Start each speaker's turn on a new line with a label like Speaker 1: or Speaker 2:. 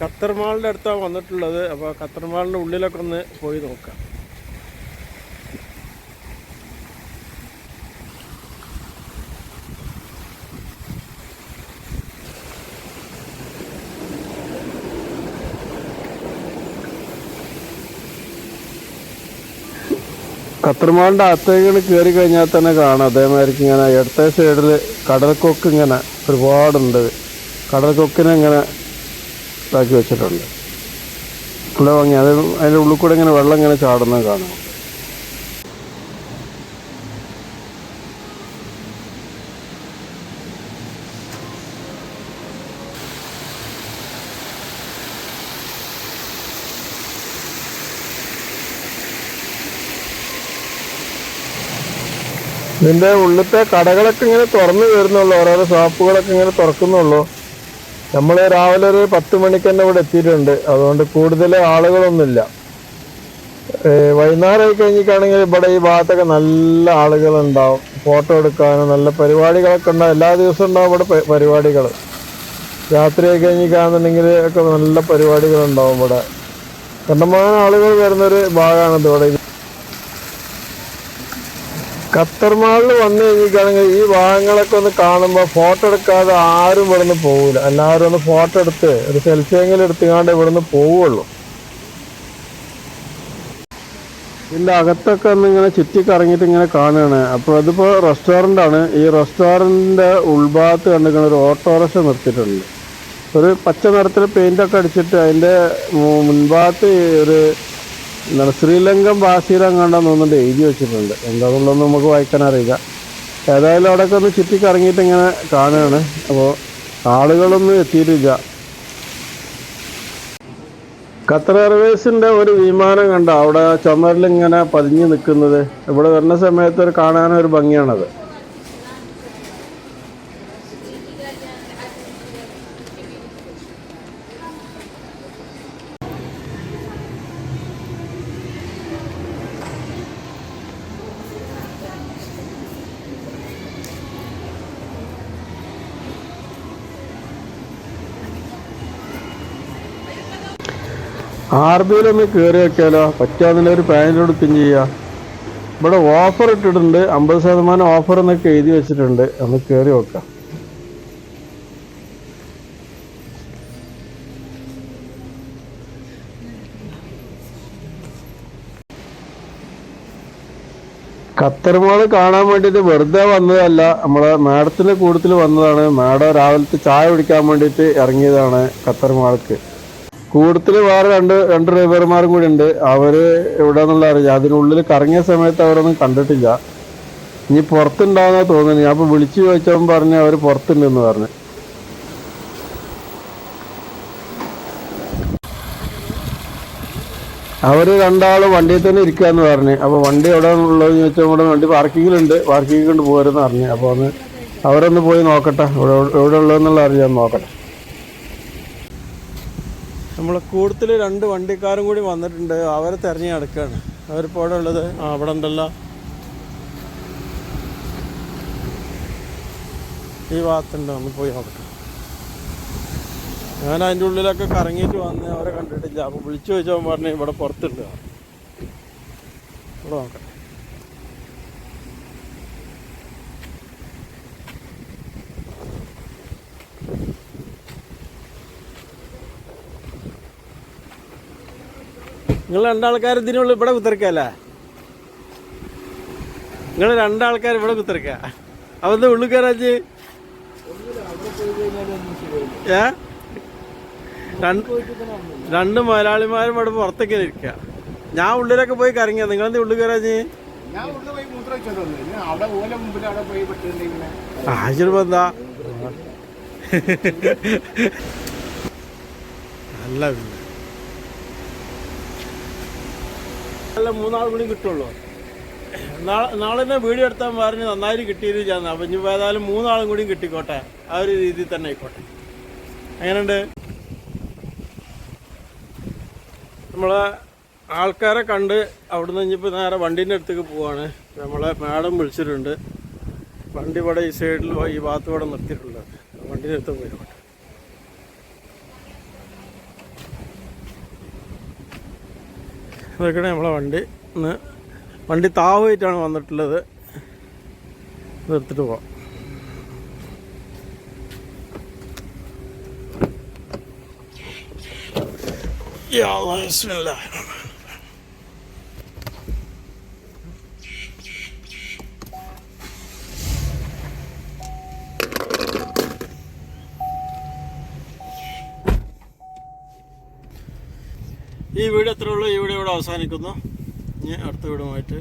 Speaker 1: Qatar മാളിന്റെ അടുത്താണ് വന്നിട്ടുള്ളത്. അപ്പോൾ ഖത്തർ മാളിന്റെ ഉള്ളിലൊക്കെ ഒന്ന് പോയി നോക്കാം. ഖത്തർമാളിന്റെ അകത്തേക്ക് കയറി കഴിഞ്ഞാൽ തന്നെ കാണാം. അതേമാതിരിക്ക് ഇങ്ങനെ ഇടത്തെ സൈഡിൽ കടൽക്കൊക്ക് ഇങ്ങനെ ഒരുപാടുണ്ട്. കടൽക്കൊക്കിനെ ഇങ്ങനെ ഇതാക്കി വെച്ചിട്ടുണ്ട്. നല്ല ഭംഗി. അത് അതിന്റെ ഉള്ളിൽ കൂടെ ഇങ്ങനെ വെള്ളം ഇങ്ങനെ ചാടുന്നത് കാണാം. ഇതിന്റെ ഉള്ളിലത്തെ കടകളൊക്കെ ഇങ്ങനെ തുറന്നു വരുന്നുള്ളൂ ഓരോരോ ഷോപ്പുകളൊക്കെ ഇങ്ങനെ തുറക്കുന്നുള്ളൂ. നമ്മൾ രാവിലെ ഒരു പത്ത് മണിക്ക് തന്നെ ഇവിടെ എത്തിയിട്ടുണ്ട്. അതുകൊണ്ട് കൂടുതൽ ആളുകളൊന്നുമില്ല. വൈകുന്നേരമായി കഴിഞ്ഞിട്ടാണെങ്കിൽ ഇവിടെ ഈ ഭാഗത്തൊക്കെ നല്ല ആളുകളുണ്ടാവും. ഫോട്ടോ എടുക്കാനും നല്ല പരിപാടികളൊക്കെ ഉണ്ടാവും. എല്ലാ ദിവസവും ഉണ്ടാവും ഇവിടെ പരിപാടികൾ രാത്രിയായി കഴിഞ്ഞിട്ടാണെന്നുണ്ടെങ്കിൽ ഒക്കെ നല്ല പരിപാടികളുണ്ടാവും ഇവിടെ. കണ്ടമാനം ആളുകൾ വരുന്നൊരു ഭാഗമാണിത് ഇവിടെ. ഖത്തർ മാളിൽ വന്നു കഴിഞ്ഞിട്ടാണെങ്കിൽ ഈ ഭാഗങ്ങളൊക്കെ ഒന്ന് കാണുമ്പോൾ ഫോട്ടോ എടുക്കാതെ ആരും ഇവിടുന്ന് പോകില്ല എല്ലാവരും ഒന്ന് ഫോട്ടോ എടുത്ത് ഒരു സെൽഫി എങ്കിലും എടുത്തുകൊണ്ട് ഇവിടുന്ന് പോവുള്ളൂ ഇതിന്റെ അകത്തൊക്കെ ഒന്ന് ഇങ്ങനെ ചുറ്റി കറങ്ങിയിട്ട് ഇങ്ങനെ കാണുകയാണ്. അപ്പോൾ അതിപ്പോൾ റെസ്റ്റോറന്റ് ആണ്. ഈ റെസ്റ്റോറന്റിന്റെ ഉൾഭാഗത്ത് കണ്ടിരിക്കുന്ന ഒരു ഓട്ടോറിക്ഷ നിർത്തിയിട്ടുണ്ട്. ഒരു പച്ച നിറത്തിൽ പെയിന്റൊക്കെ അടിച്ചിട്ട് അതിന്റെ മുൻഭാഗത്ത് ഒരു എന്താണ് ശ്രീലങ്കൻ ഭാഷയിൽ കണ്ടാന്ന് തോന്നുന്നുണ്ട് എഴുതി വെച്ചിട്ടുണ്ട്. എന്താണെന്നുള്ളതൊന്നും നമുക്ക് വായിക്കാൻ അറിയില്ല. ഏതായാലും അവിടെയൊക്കെ ഒന്ന് ചുറ്റി കറങ്ങിയിട്ട് ഇങ്ങനെ കാണുകയാണ്. അപ്പോൾ ആളുകളൊന്നും എത്തിയിട്ടില്ല. ഖത്തർ എയർവേസിന്റെ ഒരു വിമാനം കണ്ട? അവിടെ ചുമരിൽ ഇങ്ങനെ പതിഞ്ഞു നിൽക്കുന്നത്. ഇവിടെ വരുന്ന സമയത്ത് ഒരു കാണാനൊരു ഭംഗിയാണത്. ആർ ബിയിലൊന്ന് കയറി വെക്കാലോ. പറ്റാതിന്റെ ഒരു പാന്റ് എടുക്കുകയും ചെയ്യാം. ഇവിടെ ഓഫർ ഇട്ടിട്ടുണ്ട്. അമ്പത് ശതമാനം ഓഫർ എന്നൊക്കെ എഴുതി വെച്ചിട്ടുണ്ട്. ഒന്ന് കയറി വെക്കാം ഖത്തർമാൾ കാണാൻ വേണ്ടിയിട്ട് വെറുതെ വന്നതല്ല. നമ്മളെ മാഡത്തിന്റെ കൂട്ടത്തിൽ വന്നതാണ്. മാഡം രാവിലത്തെ ചായ കുടിക്കാൻ വേണ്ടിയിട്ട് ഇറങ്ങിയതാണ് ഖത്തർമാൾക്ക് കൂടുതൽ വേറെ രണ്ട് രണ്ട് ഡ്രൈവർമാരും കൂടി ഉണ്ട്. അവർ എവിടെ എന്നുള്ള അറിയില്ല. അതിനുള്ളിൽ കറങ്ങിയ സമയത്ത് അവരൊന്നും കണ്ടിട്ടില്ല. ഇനി പുറത്തുണ്ടാവുന്ന തോന്നുന്നു. ഞാൻ ഇപ്പൊ വിളിച്ചു ചോദിച്ചവൻ പറഞ്ഞ് അവർ പുറത്തുണ്ടെന്ന് പറഞ്ഞു. അവർ രണ്ടാളും വണ്ടിയിൽ തന്നെ ഇരിക്കാന്ന് പറഞ്ഞു. അപ്പോൾ വണ്ടി എവിടെ ഉള്ളതെന്ന് ചോദിച്ചാൽ ഇവിടെ വണ്ടി പാർക്കിങ്ങിലുണ്ട്. പാർക്കിങ്ങിൽ കൊണ്ട് പോരെന്ന് പറഞ്ഞു. അപ്പോൾ ഒന്ന് അവരൊന്ന് പോയി നോക്കട്ടെ. എവിടെ ഉള്ളതെന്നുള്ള അറിയാൻ നോക്കട്ടെ. നമ്മളെ കൂടുതൽ രണ്ട് വണ്ടിക്കാരും കൂടി വന്നിട്ടുണ്ട്. അവരെ തെരഞ്ഞു നടക്കുകയാണ് അവരിപ്പോൾ അവിടെ ഉള്ളത്. ആ അവിടെ ഉണ്ടല്ലോ. ഈ ഭാഗത്തുണ്ട്. ഒന്ന് പോയി നോക്കട്ടെ. ഞാൻ അതിന്റെ ഉള്ളിലൊക്കെ കറങ്ങിയിട്ട് വന്ന് അവരെ കണ്ടിട്ടില്ല. അപ്പോൾ വിളിച്ചു ചോദിച്ചാൽ പറഞ്ഞു ഇവിടെ പുറത്തുണ്ട്. ഇവിടെ നോക്കട്ടെ. നിങ്ങൾ രണ്ടാൾക്കാർ ഇതിനുള്ളിൽ ഇവിടെ കുത്തിറക്കല്ലേ നിങ്ങൾ രണ്ടാൾക്കാർ ഇവിടെ കുത്തിറക്ക അവന്റെ ഉള്ളിൽ കയറാച്ച് ഏ? രണ്ട് മലയാളിമാരും ഇവിടെ പുറത്തേക്ക് ഇരിക്കുക. ഞാൻ ഉള്ളിലൊക്കെ പോയി കറങ്ങിയ. നിങ്ങളെന്താ ഉള്ളിൽ കയറാച്ച്
Speaker 2: ഞാൻ ഉള്ളിൽ പോയി മൂത്രം വെച്ചോണ്ട് വന്നു ഇനി അവിടെ ഓല മുമ്പിൽ അവിടെ പോയി പെട്ടിട്ടുണ്ടെങ്കിൽ
Speaker 1: ആശിർപ്പം എന്താ നല്ല പിന്നെ അല്ല മൂന്നാൾ കൂടി കിട്ടുള്ളൂ. നാളെ തന്നെ വീഡിയോ എടുത്താൽ പറഞ്ഞ് നന്നായിട്ട് കിട്ടിയത് ഞാൻ അപ്പം ഇനി ഏതായാലും മൂന്നാളും കൂടി കിട്ടിക്കോട്ടെ. ആ ഒരു രീതിയിൽ തന്നെ ആയിക്കോട്ടെ. അങ്ങനെയുണ്ട് നമ്മളെ ആൾക്കാരെ കണ്ട് അവിടുന്ന് ഇനിയിപ്പോൾ നേരെ വണ്ടീന്റെ അടുത്തേക്ക് പോവാണ്. നമ്മളെ മാഡം വിളിച്ചിട്ടുണ്ട്. വണ്ടി ഇവിടെ ഈ സൈഡിൽ ഈ ഭാഗത്ത് ഇവിടെ നിർത്തിയിട്ടുള്ളത്. വണ്ടീന്റെ അടുത്ത് പോയിക്കോട്ടെ അതൊക്കെയാണ് നമ്മളെ വണ്ടി. ഇന്ന് വണ്ടി താവായിട്ടാണ് വന്നിട്ടുള്ളത്. ഇത് എടുത്തിട്ട് പോവാം. യാ അല്ലാഹ്, ഈ വീഡിയോ എത്ര ഉള്ളൂ ഈ വീഡിയോ ഇവിടെ അവസാനിക്കുന്നു? ഇനി അടുത്ത വീടുമായിട്ട്